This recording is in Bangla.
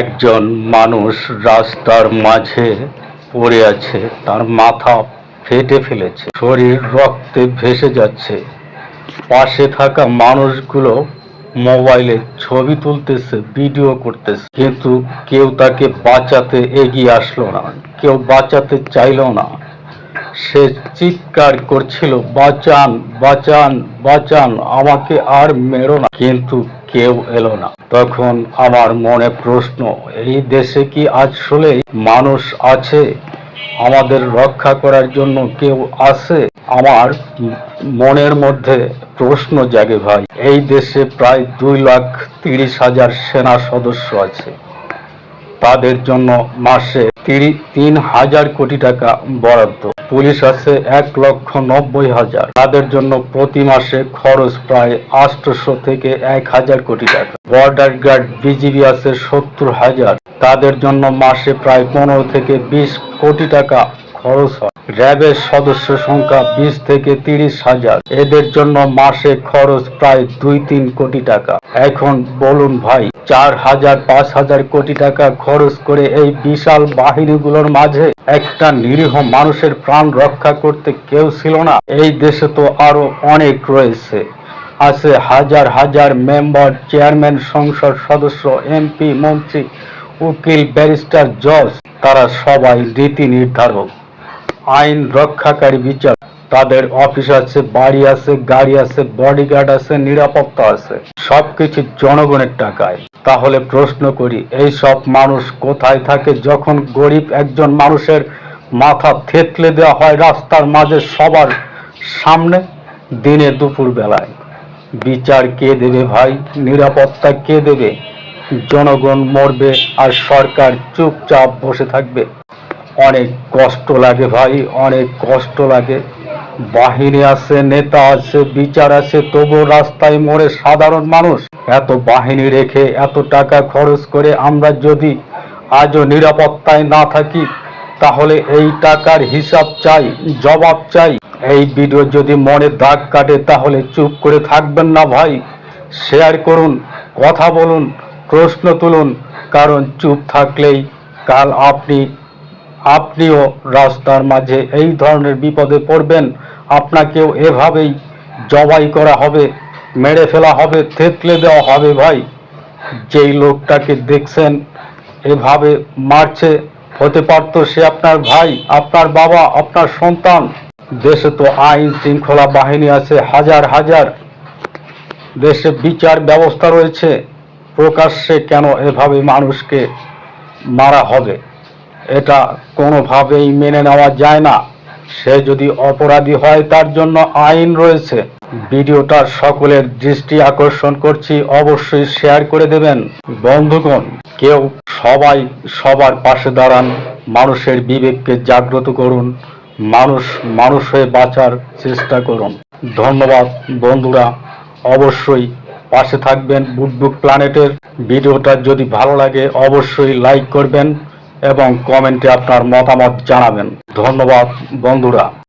একজন মানুষ রাস্তার মাঝে পড়ে আছে, তার মাথা ফেটে ফেলেছে, শরীর রক্তে ভেসে যাচ্ছে। পাশে থাকা মানুষগুলো মোবাইলে ছবি তুলতেছে, ভিডিও করতেছে। কিন্তু কেউ তাকে বাঁচাতে এগিয়ে আসলো না, কেউ বাঁচাতে চাইলো না। সে চিৎকার করছিল, বাঁচান বাঁচান বাঁচান, আমাকে আর মেরো না। কিন্তু কেউ এলো না। তখন আমার মনে প্রশ্ন, এই দেশে কি আসলে মানুষ আছে? আমাদের রক্ষা করার জন্য কেউ আছে? আমার মনের মধ্যে প্রশ্ন জাগে, ভাই, এই দেশে প্রায় দুই লাখ তিরিশ হাজার সেনা সদস্য আছে। তাদের জন্য মাসে তিন হাজার কোটি টাকা বরাদ্দ। পুলিশ আছে এক লক্ষ নব্বই হাজার। তাদের জন্য প্রতি মাসে খরচ প্রায় আটশো থেকে এক হাজার কোটি টাকা। বর্ডার গার্ড বিজিবি আছে সত্তর হাজার। তাদের জন্য মাসে প্রায় পনেরো থেকে বিশ কোটি টাকা খরচ হয়। র্যাবের সদস্য সংখ্যা বিশ থেকে তিরিশ হাজার। এদের জন্য মাসে খরচ প্রায় দুই তিন কোটি টাকা। এখন বলুন ভাই, চার হাজার, পাঁচ হাজার কোটি টাকা খরচ করে এই বিশাল বাহিনীগুলোর মাঝে একটা নিরীহ মানুষের প্রাণ রক্ষা করতে কেউ ছিল না। এই দেশে তো আরও অনেক রয়েছে। আছে হাজার হাজার মেম্বার, চেয়ারম্যান, সংসদ সদস্য, এমপি, মন্ত্রী, উকিল, ব্যারিস্টার, জজ। তারা সবাই নীতি নির্ধারক। আইন রক্ষাকারী বিচার। তাদের অফিস আছে, বাড়ি আছে, গাড়ি আছে বডিগার্ড আছে, নিরাপত্তা আছে। সবকিছু জনগণের টাকায়। তাহলে প্রশ্ন করি এই সব মানুষ কোথায় থাকে? যখন গরিব একজন মানুষের মাথা থেতলে দেওয়া হয় রাস্তার মাঝে সবার সামনে, দিনে দুপুর বেলায়। বিচার কে দেবে ভাই? নিরাপত্তা কে দেবে? জনগণ মরবে আর সরকার চুপচাপ বসে থাকবে। অনেক কষ্ট লাগে ভাই, অনেক কষ্ট লাগে। বাহিনী আছে, নেতা আছে, বিচার আছে তবু রাস্তায় মরে সাধারণ মানুষ। এত বাহিনী রেখে এত টাকা খরচ করে আমরা যদি আজও নিরাপত্তায় না থাকি, তাহলে এই টাকার হিসাব চাই, জবাব চাই। এই ভিডিও যদি মনে দাগ কাটে, তাহলে চুপ করে থাকবেন না ভাই। শেয়ার করুন, কথা বলুন, প্রশ্ন তুলুন, কারণ চুপ থাকলেই কাল আপনি আপনিও রাস্তার মাঝে এই ধরনের বিপদে পড়বেন। আপনাকেও এভাবেই জবাই করা হবে, মেরে ফেলা হবে, থেতলে দেওয়া হবে ভাই। যেই লোকটাকে দেখছেন, এভাবে মারছে, হতে পারতো সে আপনার ভাই, আপনার বাবা, আপনার সন্তান। দেশে তো আইন শৃঙ্খলা বাহিনী আছে হাজার হাজার। দেশে বিচার ব্যবস্থা রয়েছে। প্রকাশ্যে কেন এভাবে মানুষকে মারা হবে? এটা কোনোভাবেই মেনে নেওয়া যায় না। সে যদি অপরাধী হয়, তার জন্য আইন রয়েছে। ভিডিওটা সকলের দৃষ্টি আকর্ষণ করছি, অবশ্যই শেয়ার করে দেবেন। বন্ধুগণ, কেউ সবাই সবার পাশে দাঁড়ান, মানুষের বিবেককে জাগ্রত করুন, মানুষ মানুষ হয়ে বাঁচার চেষ্টা করুন। ধন্যবাদ, বন্ধুরা। অবশ্যই পাশে থাকবেন বুকবুক প্ল্যানেটের। ভিডিওটা যদি ভালো লাগে, অবশ্যই লাইক করবেন। এবং কমেন্টে আপনার মতামত জানাবেন। ধন্যবাদ বন্ধুরা।